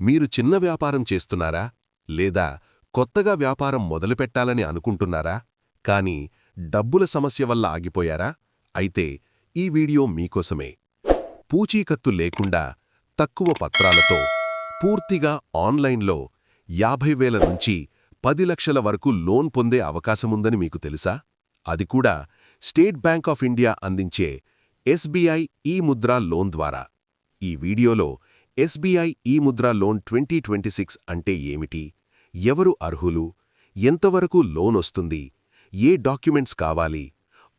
మీరు చిన్న వ్యాపారం చేస్తున్నారా? లేదా కొత్తగా వ్యాపారం మొదలుపెట్టాలని అనుకుంటున్నారా? కానీ డబ్బుల సమస్య వల్ల ఆగిపోయారా? అయితే ఈ వీడియో మీకోసమే. పూచీకత్తు లేకుండా తక్కువ పత్రాలతో పూర్తిగా ఆన్లైన్లో యాభై వేల నుంచి పది లక్షల వరకు లోన్ పొందే అవకాశముందని మీకు తెలుసా? అది కూడా స్టేట్ బ్యాంక్ ఆఫ్ ఇండియా అందించే ఎస్బీఐ ఈ ముద్రా లోన్ ద్వారా. ఈ వీడియోలో ఎస్బీఐ ఈ Mudra loan twenty twenty six అంటే ఏమిటి? ఎవరు అర్హులు? ఎంతవరకు లోన్ వస్తుంది? ఏ డాక్యుమెంట్స్ కావాలి?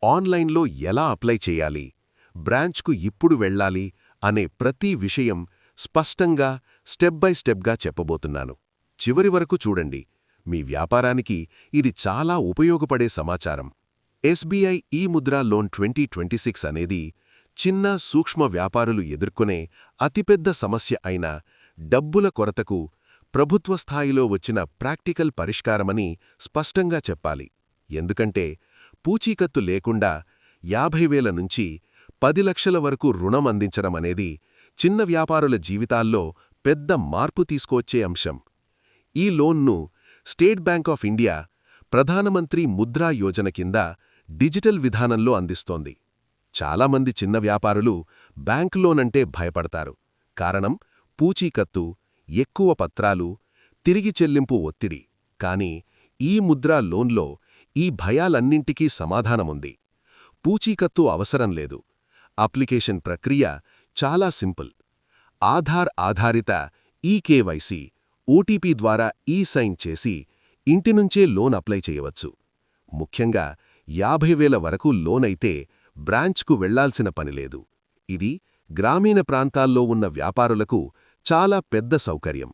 ఆన్లైన్లో ఎలా అప్లై చేయాలి? బ్రాంచ్కు ఇప్పుడు వెళ్ళాలి అనే ప్రతి విషయం స్పష్టంగా స్టెప్ బై స్టెప్గా చెప్పబోతున్నాను. చివరి వరకు చూడండి. మీ వ్యాపారానికి ఇది చాలా ఉపయోగపడే సమాచారం. ఎస్బీఐ ఈ Mudra loan twenty twenty six అనేది చిన్న సూక్ష్మ వ్యాపారులు ఎదుర్కొనే అతిపెద్ద సమస్య అయిన డబ్బుల కొరతకు ప్రభుత్వ స్థాయిలో వచ్చిన ప్రాక్టికల్ పరిష్కారమని స్పష్టంగా చెప్పాలి. ఎందుకంటే పూచీకత్తు లేకుండా యాభై వేల నుంచి పది లక్షల వరకు రుణం అందించడం అనేది చిన్న వ్యాపారుల జీవితాల్లో పెద్ద మార్పు తీసుకొచ్చే అంశం. ఈ లోన్ను State Bank of India Pradhanmantri Mudra Yojana కింద డిజిటల్ విధానంలో అందిస్తోంది. చాలామంది చిన్న వ్యాపారులు బ్యాంక్ లోనంటే భయపడతారు. కారణం పూచీకత్తు ఎక్కువ పత్రాలు తిరిగి చెల్లింపు ఒత్తిడి. కానీ ఈ ముద్రా లోన్లో ఈ భయాలన్నింటికీ సమాధానముంది. పూచీకత్తు అవసరం లేదు. అప్లికేషన్ ప్రక్రియ చాలా సింపుల్. ఆధార్ ఆధారిత ఈకేవైసీ ఓటీపీ ద్వారా ఈ సైన్ చేసి ఇంటినుంచే లోన్ అప్లై చేయవచ్చు. ముఖ్యంగా యాభై వేల వరకు లోన్ అయితే బ్రాంచ్కు వెళ్ళాల్సిన పనిలేదు ఇది గ్రామీణ ప్రాంతాల్లో ఉన్న వ్యాపారులకు చాలా పెద్ద సౌకర్యం.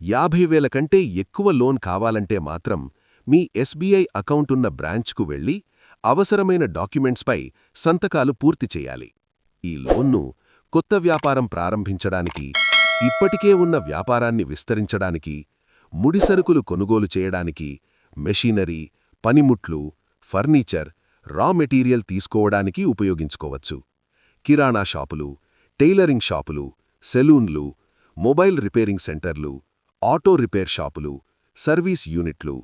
యాభై వేల కంటే ఎక్కువ లోన్ కావాలంటే మాత్రం మీ ఎస్బీఐ అకౌంటున్న బ్రాంచ్కు వెళ్ళి అవసరమైన డాక్యుమెంట్స్పై సంతకాలు పూర్తి చేయాలి. ఈ లోన్ను కొత్త వ్యాపారం ప్రారంభించడానికి ఇప్పటికే ఉన్న వ్యాపారాన్ని విస్తరించడానికి ముడిసరుకులు కొనుగోలు చేయడానికి మెషీనరీ పనిముట్లు ఫర్నిచర్ రా మెటీరియల్ తీసుకోవడానికి ఉపయోగించుకోవచ్చు. కిరాణా షాపులు టైలరింగ్ షాపులు సెలూన్లు మొబైల్ రిపేరింగ్ సెంటర్లు ఆటో రిపేర్ షాపులు సర్వీస్ యూనిట్లు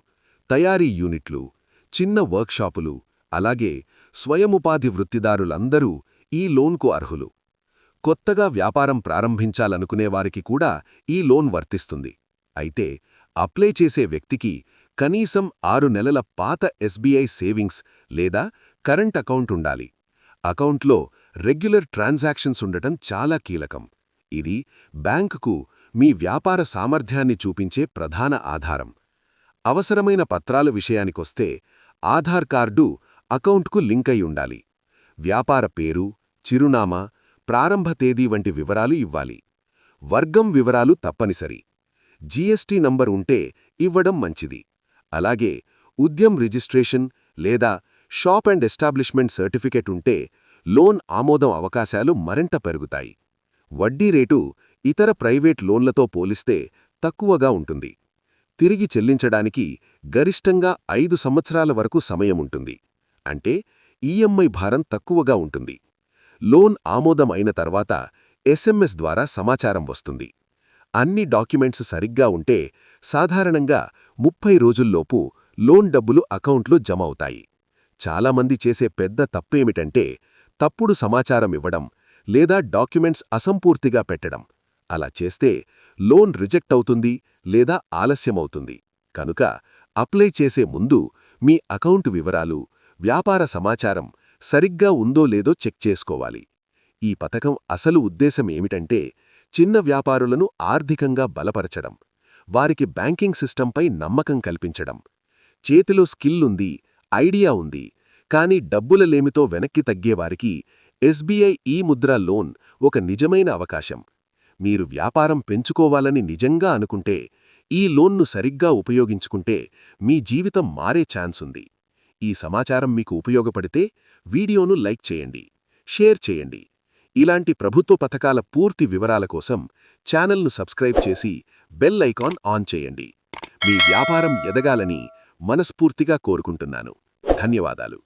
తయారీ యూనిట్లు చిన్న వర్క్షాపులు అలాగే స్వయముపాధి వృత్తిదారులందరూ ఈ లోన్కు అర్హులు. కొత్తగా వ్యాపారం ప్రారంభించాలనుకునేవారికి కూడా ఈ లోన్ వర్తిస్తుంది. అయితే అప్లై చేసే వ్యక్తికి కనీసం ఆరు నెలల పాత ఎస్బీఐ సేవింగ్స్ లేదా కరెంట్ అకౌంట్ ఉండాలి. అకౌంట్లో రెగ్యులర్ ట్రాన్సాక్షన్స్ ఉండటం చాలా కీలకం. ఇది బ్యాంకుకు మీ వ్యాపార సామర్థ్యాన్ని చూపించే ప్రధాన ఆధారం. అవసరమైన పత్రాల విషయానికొస్తే ఆధార్ కార్డు అకౌంట్కు లింక్ అయి ఉండాలి. వ్యాపార పేరు చిరునామా ప్రారంభ తేదీ వంటి వివరాలు ఇవ్వాలి. వర్గం వివరాలు తప్పనిసరి. జీఎస్టీ నంబర్ ఉంటే ఇవ్వడం మంచిది. అలాగే ఉద్యం రిజిస్ట్రేషన్ లేదా షాప్ అండ్ ఎస్టాబ్లిష్మెంట్ సర్టిఫికెట్ ఉంటే లోన్ ఆమోదం అవకాశాలు మరింత పెరుగుతాయి. వడ్డీ రేటు ఇతర ప్రైవేట్ లోన్లతో పోలిస్తే తక్కువగా ఉంటుంది. తిరిగి చెల్లించడానికి గరిష్టంగా ఐదు సంవత్సరాల వరకు సమయం ఉంటుంది. అంటే ఈఎంఐ భారం తక్కువగా ఉంటుంది. లోన్ ఆమోదం అయిన తర్వాత ఎస్ఎంఎస్ ద్వారా సమాచారం వస్తుంది. అన్ని డాక్యుమెంట్స్ సరిగ్గా ఉంటే సాధారణంగా ముప్పై రోజుల్లోపు లోన్ డబ్బులు అకౌంట్లో జమ అవుతాయి. చాలామంది చేసే పెద్ద తప్పేమిటంటే తప్పుడు సమాచారం ఇవ్వడం లేదా డాక్యుమెంట్స్ అసంపూర్తిగా పెట్టడం. అలా చేస్తే లోన్ రిజెక్ట్ అవుతుంది లేదా ఆలస్యమవుతుంది. కనుక అప్లై చేసే ముందు మీ అకౌంట్ వివరాలు వ్యాపార సమాచారం సరిగ్గా ఉందో లేదో చెక్ చేసుకోవాలి. ఈ పథకం అసలు ఉద్దేశం ఏమిటంటే చిన్న వ్యాపారులను ఆర్థికంగా బలపరచడం వారికి బ్యాంకింగ్ సిస్టంపై నమ్మకం కల్పించడం. చేతిలో స్కిల్ ఉంది ఐడియా ఉంది కాని డబ్బుల లేమితో వెనక్కి తగ్గేవారికి ఎస్బీఐ ఈ ముద్రా లోన్ ఒక నిజమైన అవకాశం. మీరు వ్యాపారం పెంచుకోవాలని నిజంగా అనుకుంటే ఈ లోన్ను సరిగ్గా ఉపయోగించుకుంటే మీ జీవితం మారే ఛాన్స్ ఉంది. ఈ సమాచారం మీకు ఉపయోగపడితే వీడియోను లైక్ చేయండి షేర్ చేయండి. ఇలాంటి ప్రభుత్వ పథకాల పూర్తి వివరాల కోసం ఛానల్ను సబ్స్క్రైబ్ చేసి బెల్ ఐకాన్ ఆన్ చేయండి. మీ వ్యాపారం ఎదగాలని మనస్ఫూర్తిగా కోరుకుంటున్నాను. ధన్యవాదాలు.